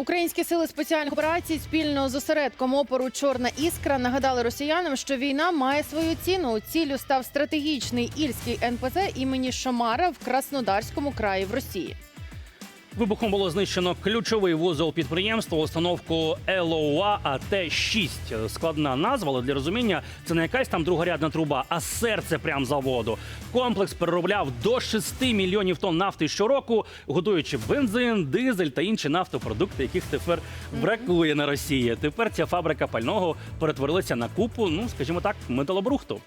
Українські сили спеціальних операцій спільно з осередком опору Чорна іскра нагадали росіянам, що війна має свою ціну. Цілю став стратегічний ільський НПЗ імені Шомара в Краснодарському краї в Росії. Вибухом було знищено ключовий вузол підприємства, установку ЛОА АТ-6. Складна назва, але для розуміння це не якась там другорядна труба, а серце прям заводу. Комплекс переробляв до 6 мільйонів тонн нафти щороку, готуючи бензин, дизель та інші нафтопродукти, яких тепер бракує на Росії. Тепер ця фабрика пального перетворилася на купу, ну скажімо так, металобрухту.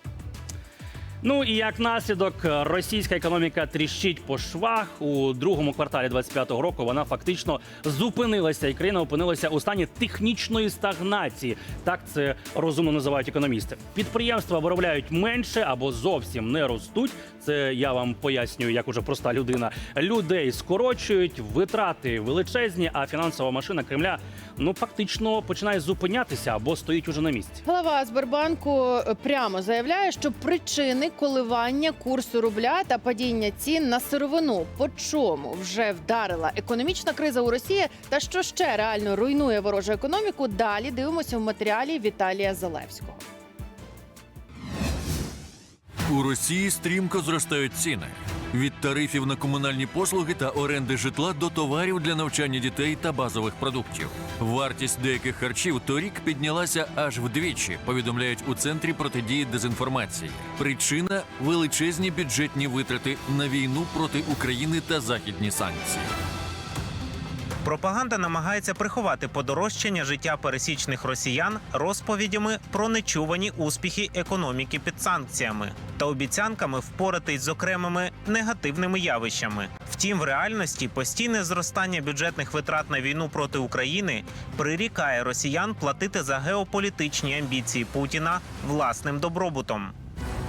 Ну і як наслідок, російська економіка тріщить по швах у другому кварталі 25-го року. Вона фактично зупинилася, і країна опинилася у стані технічної стагнації. Так це розумно називають економісти. Підприємства виробляють менше або зовсім не ростуть. Це я вам пояснюю, як уже проста людина. Людей скорочують, витрати величезні, а фінансова машина Кремля ну фактично починає зупинятися або стоїть уже на місці. Голова Сбербанку е, прямо заявляє, що причини коливання курсу рубля та падіння цін на сировину по чому вже вдарила економічна криза у Росії, та що ще реально руйнує ворожу економіку. Далі дивимося в матеріалі Віталія Залевського. У Росії стрімко зростають ціни від тарифів на комунальні послуги та оренди житла до товарів для навчання дітей та базових продуктів. Вартість деяких харчів торік піднялася аж вдвічі. Повідомляють у центрі протидії дезінформації. Причина величезні бюджетні витрати на війну проти України та західні санкції. Пропаганда намагається приховати подорожчання життя пересічних росіян розповідями про нечувані успіхи економіки під санкціями та обіцянками впоратись з окремими негативними явищами. Втім, в реальності постійне зростання бюджетних витрат на війну проти України прирікає росіян платити за геополітичні амбіції Путіна власним добробутом.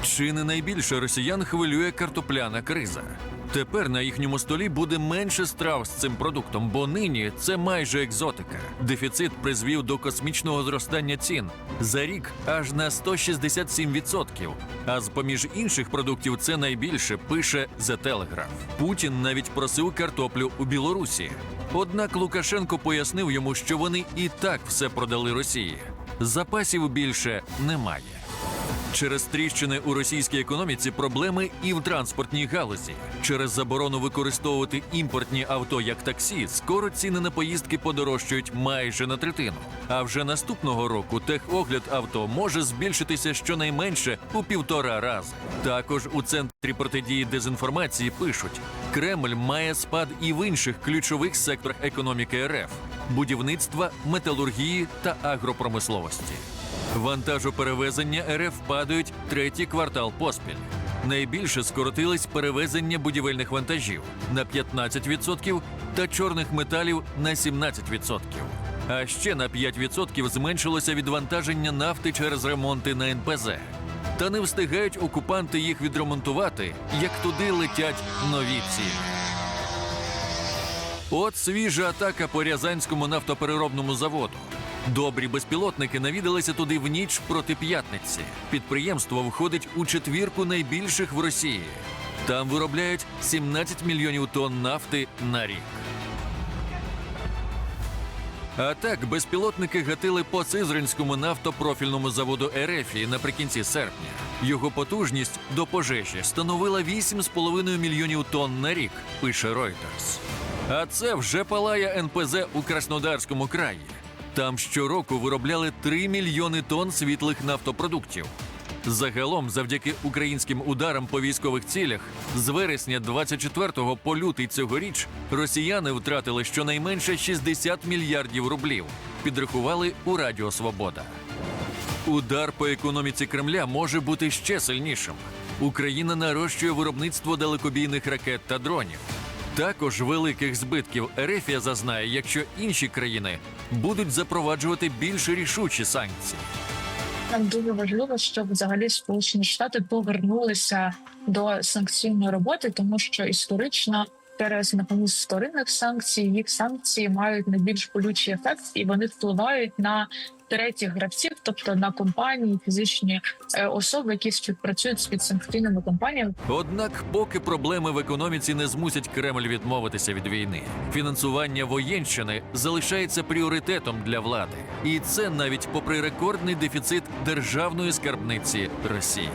Чи не найбільше росіян хвилює картопляна криза? Тепер на їхньому столі буде менше страв з цим продуктом, бо нині це майже екзотика. Дефіцит призвів до космічного зростання цін за рік аж на 167%. А з поміж інших продуктів це найбільше пише The Telegraph. Путін навіть просив картоплю у Білорусі. Однак Лукашенко пояснив йому, що вони і так все продали Росії. Запасів більше немає. Через тріщини у російській економіці проблеми і в транспортній галузі. Через заборону використовувати імпортні авто як таксі, скоро ціни на поїздки подорожчають майже на третину. А вже наступного року техогляд авто може збільшитися щонайменше у півтора рази. Також у центрі протидії дезінформації пишуть: Кремль має спад і в інших ключових секторах економіки РФ будівництва, металургії та агропромисловості. Вантажоперевезення РФ падають третій квартал поспіль. Найбільше скоротились перевезення будівельних вантажів на 15% та чорних металів на 17%. А ще на 5% зменшилося відвантаження нафти через ремонти на НПЗ. Та не встигають окупанти їх відремонтувати, як туди летять нові цілі. От свіжа атака по Рязанському нафтопереробному заводу. Добрі безпілотники навідалися туди в ніч проти п'ятниці. Підприємство входить у четвірку найбільших в Росії. Там виробляють 17 мільйонів тонн нафти на рік. А так, безпілотники гатили по Сизринському нафтопрофільному заводу Ерефії наприкінці серпня. Його потужність до пожежі становила 8,5 мільйонів тонн на рік, пише Reuters. А це вже палає НПЗ у Краснодарському краї. Там щороку виробляли 3 мільйони тонн світлих нафтопродуктів. Загалом, завдяки українським ударам по військових цілях, з вересня 24-го по лютий цьогоріч росіяни втратили щонайменше 60 мільярдів рублів. Підрахували у Радіо Свобода. Удар по економіці Кремля може бути ще сильнішим. Україна нарощує виробництво далекобійних ракет та дронів. Також великих збитків Ерефія зазнає, якщо інші країни будуть запроваджувати більш рішучі санкції. Нам дуже важливо, щоб взагалі Сполучені Штати повернулися до санкційної роботи, тому що історично через механізм вторинних санкцій. Їх санкції мають найбільш болючий ефект, і вони впливають на третіх гравців, тобто на компанії, фізичні е, особи, які співпрацюють з підсанкційними компаніями. Однак, поки проблеми в економіці не змусять Кремль відмовитися від війни, фінансування воєнщини залишається пріоритетом для влади, і це навіть попри рекордний дефіцит державної скарбниці Росії.